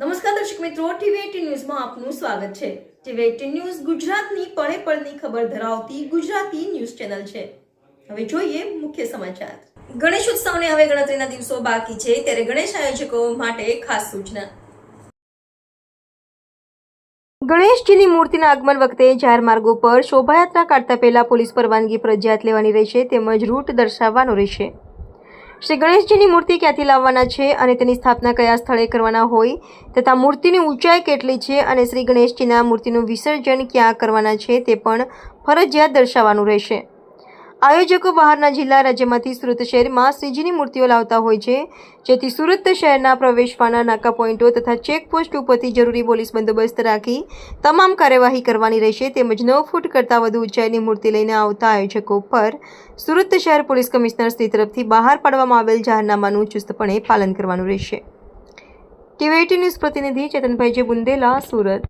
નમસ્કાર દર્શક મિત્રો, ટીવી ન્યૂઝમાં આપનું સ્વાગત છે. ટીવી એટીન ન્યૂઝ ગુજરાતની પળે પળની ખબર ધરાવતી ગુજરાતી ન્યૂઝ ચેનલ છે. હવે જોઈએ મુખ્ય સમાચાર. ગણેશ ઉત્સવને હવે ગણતરીના દિવસો બાકી છે, ત્યારે ગણેશ આયોજકો માટે ખાસ સૂચના. ગણેશજીની મૂર્તિના આગમન વખતે જાહેર માર્ગો પર શોભાયાત્રા કાઢતા પહેલા પોલીસ પરવાનગી ફરજિયાત લેવાની રહેશે, તેમજ રૂટ દર્શાવવાનો રહેશે. શ્રી ગણેશજીની મૂર્તિ ક્યાંથી લાવવાના છે અને તેની સ્થાપના કયા સ્થળે કરવાના હોય, તથા મૂર્તિની ઊંચાઈ કેટલી છે અને શ્રી ગણેશજીના મૂર્તિનું વિસર્જન ક્યાં કરવાના છે તે પણ ફરજિયાત દર્શાવવાનું રહેશે. આયોજકો બહારના જિલ્લા રાજ્યમાંથી સુરત શહેરમાં શ્રીજીની મૂર્તિઓ લાવતા હોય છે, જેથી સુરત શહેરના પ્રવેશવાના નાકા પોઈન્ટો તથા ચેકપોસ્ટ ઉપરથી જરૂરી પોલીસ બંદોબસ્ત રાખી તમામ કાર્યવાહી કરવાની રહેશે તેમજ નવ ફૂટ કરતાં વધુ ઊંચાઈની મૂર્તિ લઈને આવતા આયોજકો પર સુરત શહેર પોલીસ કમિશનર શ્રી તરફથી બહાર પાડવામાં આવેલ જાહેરનામાનું ચુસ્તપણે પાલન કરવાનું રહેશે. ટીવી ન્યૂઝ પ્રતિનિધિ ચેતનભાઈ જે બુંદેલા, સુરત.